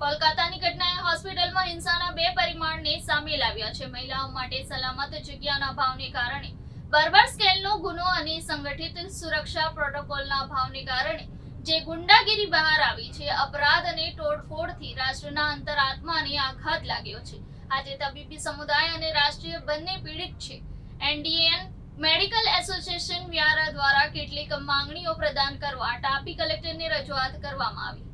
કોલકાતાની ઘટનાએ હોસ્પિટલમાં હિંસાના બે પરિમાણને સામે લાવ્યા છે. મહિલાઓ માટે સલામત જગ્યાના અભાવને કારણે બર્બર સ્કેલનો ગુનો અને સંગઠિત સુરક્ષા પ્રોટોકોલના અભાવને કારણે જે ગુંડાગીરી બહાર આવી છે, અપરાધ અને તોડફોડથી રાષ્ટ્રના અંતરાત્માને આઘાત લાગ્યો છે. આજે તબીબી સમુદાય અને રાષ્ટ્રીય બંને પીડિત છે. એનડીએન મેડિકલ એસોસિએશન વ્યારા દ્વારા કેટલીક માંગણીઓ પ્રદાન કરવા ટાપી કલેક્ટરને રજૂઆત કરવામાં આવી.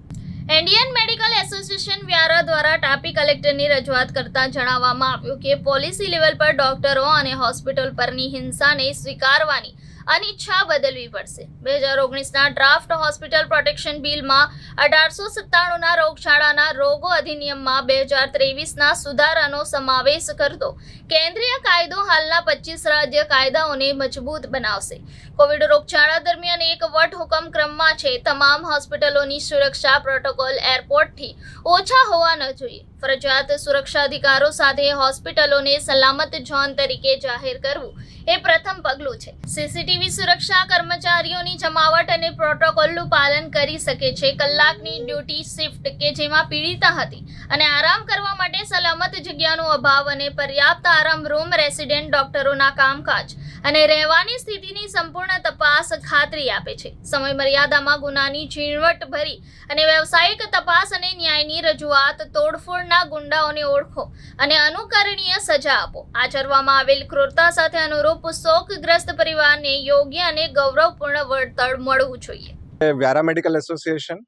એસોસિએશન વ્યારા દ્વારા ટાપી કલેક્ટરની રજૂઆત કરતા જણાવવામાં આવ્યું કે પોલિસી લેવલ પર ડોક્ટરો અને હોસ્પિટલ પરની હિંસાને સ્વીકારવાની અનિચ્છા બદલવી પડશે. બે હજાર ઓગણીસના ડ્રાફ્ટ હોસ્પિટલ પ્રોટેક્શન બિલમાં અઢારસો સત્તાણુંના રોગચાળાના રોગો અધિનિયમમાં બે હજાર ત્રેવીસના સુધારાનો સમાવેશ કરતો કેન્દ્રીય કાયદો હાલના પચીસ રાજ્ય કાયદાઓને મજબૂત બનાવશે. કોવિડ રોગચાળા દરમિયાન એક વટહુકમ ક્રમમાં છે. તમામ હોસ્પિટલોની સુરક્ષા પ્રોટોકોલ એરપોર્ટથી ઓછા હોવા ન જોઈએ. ફરજિયાત સુરક્ષા અધિકારો સાથે હોસ્પિટલોને સલામત ઝોન તરીકે જાહેર કરવું એ પ્રથમ પગલું છે. સીસીટીવી સુરક્ષા કર્મચારીઓની જમાવટ અને પ્રોટોકોલનું પાલન કરી શકે છે. કલાકની ડ્યુટી શિફ્ટ કે જેમાં પીડિતા હતી અને આરામ કરવા માટે સલામત જગ્યાનો અભાવ અને પર્યાપ્ત આરામ રૂમ રેસિડેન્ટ ડોક્ટરોના કામકાજ અને રહેવાની સ્થિતિની સંપૂર્ણ તપાસ ખાતરી આપે છે. સમય મર્યાદામાં ગુનાની ઝીણવટ ભરી અને વ્યવસાયિક તપાસ અને ન્યાયની રજૂઆત તોડફોડના ગુંડાઓને ઓળખો અને અનુકરણીય સજા આપો. આચરવામાં આવેલ ક્રૂરતા સાથે અનુરૂપ શોકગ્રસ્ત પરિવારને યોગ્ય અને ગૌરવપૂર્ણ વળતર મળવું જોઈએ. Vyara medical association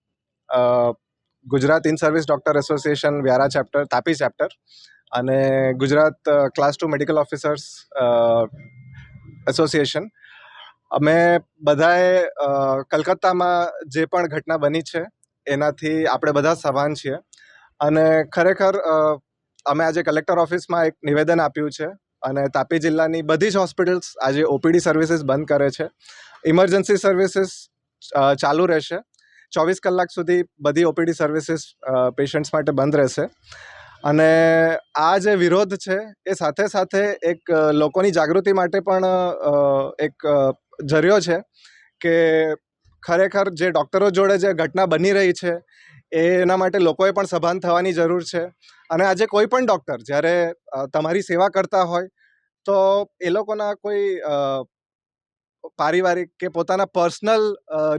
Gujarat in service doctor association Vyara chapter, Tapi chapter અને Gujarat class two medical officers association અમે બધાએ કલકત્તામાં જે પણ ઘટના બની છે, એનાથી આપણે બધા સભાન છીએ. અને ખરેખર અમે આજે કલેક્ટર ઓફિસમાં એક નિવેદન આપ્યું છે અને તાપી જિલ્લાની બધી જ હોસ્પિટલ્સ આજે ઓપીડી સર્વિસીસ બંધ કરે છે. ઇમરજન્સી સર્વિસીસ ચાલુ રહેશે. ચોવીસ કલાક સુધી બધી ઓપીડી સર્વિસીસ પેશન્ટ્સ માટે બંધ રહેશે. અને આ જે વિરોધ છે, એ સાથે સાથે એક લોકોની જાગૃતિ માટે પણ એક જર્યો છે કે ખરેખર જે ડૉક્ટરો જોડે જે ઘટના બની રહી છે એના માટે લોકોએ પણ સભાન થવાની જરૂર છે. અને આજે કોઈ પણ ડૉક્ટર જ્યારે તમારી સેવા કરતા હોય, તો એ લોકોના કોઈ પારિવારિક કે પોતાના પર્સનલ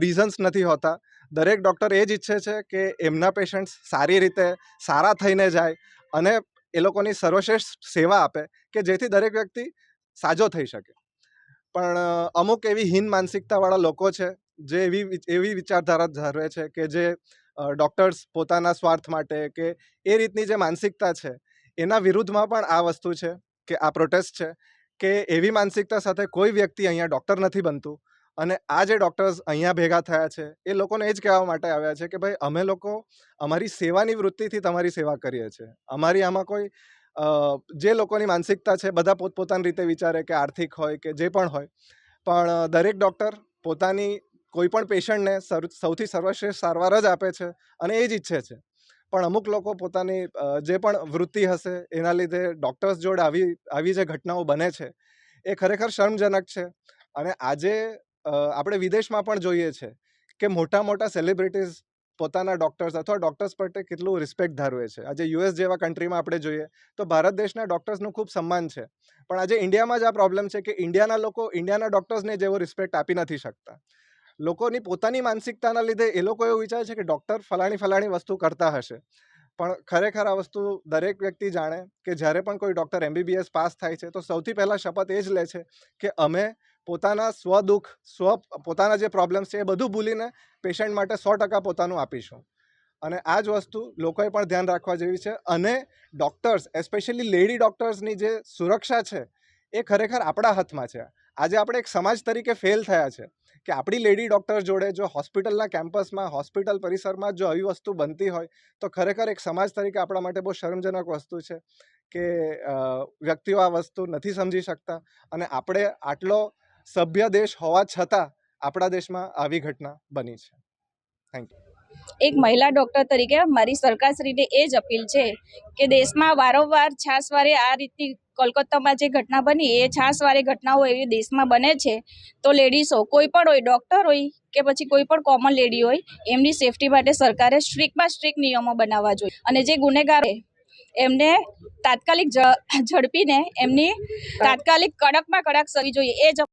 રીઝન્સ નથી હોતા. દરેક ડૉક્ટર એ જ ઈચ્છે છે કે એમના પેશન્ટ્સ સારી રીતે સારા થઈને જાય અને એ લોકોની સર્વશ્રેષ્ઠ સેવા આપે કે જેથી દરેક વ્યક્તિ સાજો થઈ શકે. પણ અમુક એવી હીન માનસિકતાવાળા લોકો છે જે એવી એવી વિચારધારા ધરાવે છે કે જે ડૉક્ટર્સ પોતાના સ્વાર્થ માટે કે એ રીતની જે માનસિકતા છે એના વિરુદ્ધમાં પણ આ વસ્તુ છે કે આ પ્રોટેસ્ટ છે કે એવી માનસિકતા સાથે કોઈ વ્યક્તિ અહીંયા ડૉક્ટર નથી બનતું અને આ જે ડૉક્ટર્સ અહીંયા ભેગા થયા છે, એ લોકોને એ જ કહેવા માટે આવ્યા છે કે, ભાઈ, અમે લોકો અમારી સેવાની વૃત્તિથી તમારી સેવા કરીએ છીએ. અમારી આમાં કોઈ જે લોકોની માનસિકતા છે, બધા પોતપોતાની રીતે વિચારે કે આર્થિક હોય કે જે પણ હોય, પણ દરેક ડૉક્ટર પોતાની કોઈ પણ પેશન્ટને સૌથી સર્વશ્રેષ્ઠ સારવાર જ આપે છે અને એ જ ઈચ્છે છે. પણ અમુક લોકો પોતાની જે પણ વૃત્તિ હશે, એના લીધે ડૉક્ટર્સ જોડે આવી આવી જે ઘટનાઓ બને છે, એ ખરેખર શર્મજનક છે. અને આજે આપણે વિદેશમાં પણ જોઈએ છે કે મોટા મોટા સેલિબ્રિટીઝ પોતાના ડૉક્ટર્સ અથવા ડૉક્ટર્સ માટે કેટલું રિસ્પેક્ટ ધારવે છે. આજે યુએસ જેવા કન્ટ્રીમાં આપણે જોઈએ તો ભારત દેશના ડૉક્ટર્સનું ખૂબ સન્માન છે. પણ આજે ઇન્ડિયામાં જ આ પ્રોબ્લેમ છે કે ઇન્ડિયાના લોકો ઇન્ડિયાના ડૉક્ટર્સને જેવો રિસ્પેક્ટ આપી નથી શકતા. લોકોની પોતાની માનસિકતાના લીધે એ લોકો એવું વિચારે છે કે ડૉક્ટર ફલાણી ફલાણી વસ્તુ કરતા હશે. પણ ખરેખર આ વસ્તુ દરેક વ્યક્તિ જાણે કે જ્યારે પણ કોઈ ડૉક્ટર એમબીબીએસ પાસ થાય છે તો સૌથી પહેલાં શપથ એ જ લે છે કે અમે પોતાના સ્વદુઃખ, સ્વ, પોતાના જે પ્રોબ્લેમ્સ છે એ બધું ભૂલીને પેશન્ટ માટે સો ટકા પોતાનું આપીશું. અને આ જ વસ્તુ લોકોએ પણ ધ્યાન રાખવા જેવી છે અને ડૉક્ટર્સ એસ્પેશિયલી લેડી ડૉક્ટર્સની જે સુરક્ષા છે એ ખરેખર આપણા હાથમાં છે. આજે આપણે એક સમાજ તરીકે ફેલ થયા છે કે આપણી લેડી ડૉક્ટર જોડે જો હોસ્પિટલના કેમ્પસમાં હોસ્પિટલ પરિસરમાં જો આવી વસ્તુ બનતી હોય તો ખરેખર એક સમાજ તરીકે આપણા માટે બહુ શરમજનક વસ્તુ છે કે વ્યક્તિઓ આ વસ્તુ નથી સમજી શકતા અને આપણે આટલો સભ્ય દેશ હોવા છતાં આપણા દેશમાં આવી ઘટના બની છે. થેન્ક યુ એક મહિલા ડૉક્ટર તરીકે મારી સરકારશ્રીને એ જ અપીલ છે કે દેશમાં વારંવાર છાસવારે આ રીતની કોલકાતામાં જે ઘટના બની એ છાસવાળી ઘટનાઓ એવી દેશમાં બને છે તો લેડીઝો કોઈ પણ હોય ડૉક્ટર હોય કે પછી કોઈ પણ કોમન લેડી હોય એમની સેફટી માટે સરકારે સ્ટ્રિક્ટમાં સ્ટ્રિક્ટ નિયમો બનાવવા જોઈએ. અને જે ગુનેગાર એમને તાત્કાલિક ઝડપીને એમની તાત્કાલિક કડકમાં કડક સવી જોઈએ એ જ